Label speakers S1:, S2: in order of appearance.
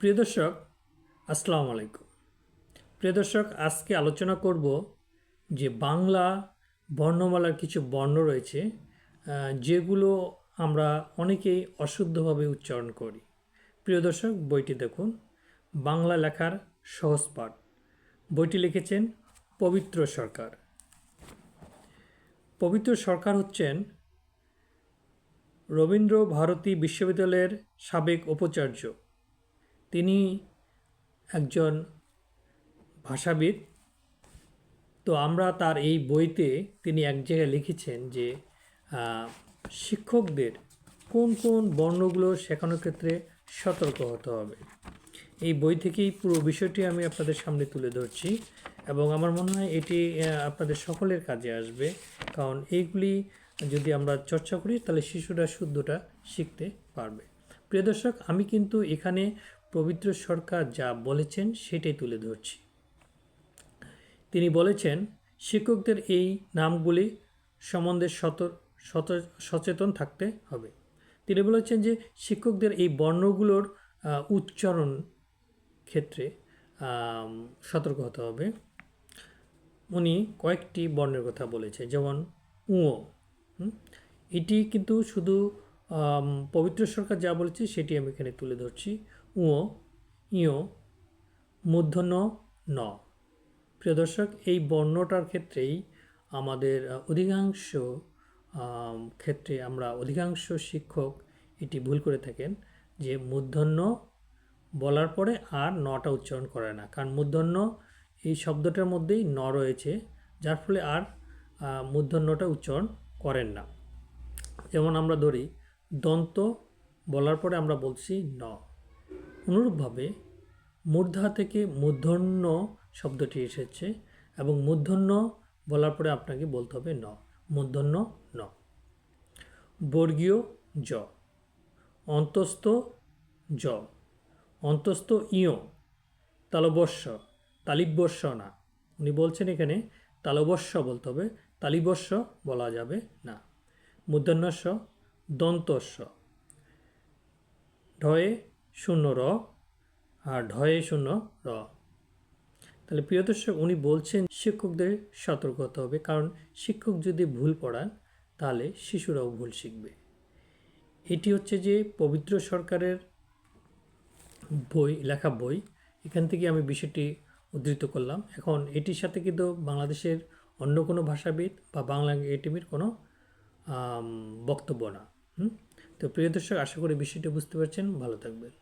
S1: প্রিয় দর্শক, আসসালামু আলাইকুম। প্রিয় দর্শক, আজকে আলোচনা করব যে বাংলা বর্ণমালার কিছু বর্ণ রয়েছে যেগুলো আমরা অনেকেই অশুদ্ধভাবে উচ্চারণ করি। প্রিয় দর্শক, বইটি দেখুন। বাংলা লেখার সহজ পাঠ। বইটি লিখেছেন পবিত্র সরকার। পবিত্র সরকার হচ্ছেন রবীন্দ্র ভারতী বিশ্ববিদ্যালয়ের সাবেক উপাচার্য তিনি একজন ভাষাবিদ। তো আমরা তার এই বইতে তিনি এক জায়গায় লিখেছেন যে শিক্ষকদের কোন কোন বর্ণগুলো শেখানোর ক্ষেত্রে সতর্ক হতে হবে। এই বই থেকেই পুরো বিষয়টি আমি আপনাদের সামনে তুলে ধরছি এবং আমার মনে হয় এটি আপনাদের সকলের কাজে আসবে। কারণ এইগুলি যদি আমরা চর্চা করি তাহলে শিশুরা শুদ্ধটা শিখতে পারবে। প্রিয় দর্শক, আমি কিন্তু এখানে পবিত্র সরকার যা বলেছেন সেটাই তুলে ধরছি। তিনি বলেছেন, শিক্ষকদের এই নামগুলি সম্বন্ধে সচেতন থাকতে হবে। তিনি বলেছেন যে, শিক্ষকদের এই বর্ণগুলোর উচ্চারণ ক্ষেত্রে সতর্ক হতে হবে। উনি কয়েকটি বর্ণের কথা বলেছে যেমন উঁ হুম? এটি কিন্তু শুধু পবিত্র সরকার যা বলেছে সেটি আমি এখানে তুলে ধরছি। উঁ ইয় মূর্ধন্য ন। প্রিয় দর্শক, এই বর্ণটার ক্ষেত্রেই আমাদের অধিকাংশ ক্ষেত্রে আমরা অধিকাংশ শিক্ষক এটি ভুল করে থাকেন যে মূর্ধন্য বলার পরে আর নটা উচ্চারণ করে না। কারণ মূর্ধন্য এই শব্দটার মধ্যেই ন রয়েছে, যার ফলে আর মূর্ধন্যটা উচ্চারণ করেন না। যেমন আমরা ধরি, দন্ত বলার পরে আমরা বলছি ন। অনুরূপভাবে মূর্ধা থেকে মূর্ধন্য শব্দটি এসেছে এবং মূর্ধন্য বলার পরে আপনাকে বলতে হবে ন। মূর্ধন্য ন। বর্গীয় জ। অন্তস্থ জ। অন্তস্থ ইয়। তালবস্য তালিবস্য না। উনি বলছেন এখানে তালবস্য বলতে হবে। তালিবস্য বলা যাবে না। মূর্ধন্যস্য দন্তস্য। ঢয়ে শূন্য র, আর ঢয়ে শূন্য র। তাহলে প্রিয় দর্শক, উনি বলছেন শিক্ষকদের সতর্ক হতে হবে, কারণ শিক্ষক যদি ভুল পড়ান, তাহলে শিশুরাও ভুল শিখবে। এটি হচ্ছে যে পবিত্র সরকারের বই, লেখা বই, এখান থেকে আমি বিষয়টি উদ্ধৃত করলাম। এখন এটির সাথে কিন্তু বাংলাদেশের অন্য কোনো ভাষাবিদ বা বাংলা এটিভির কোনো বক্তব্য না। হুম? তো প্রিয় দর্শক আশা করি বিষয়টি বুঝতে পারছেন। ভালো থাকবেন।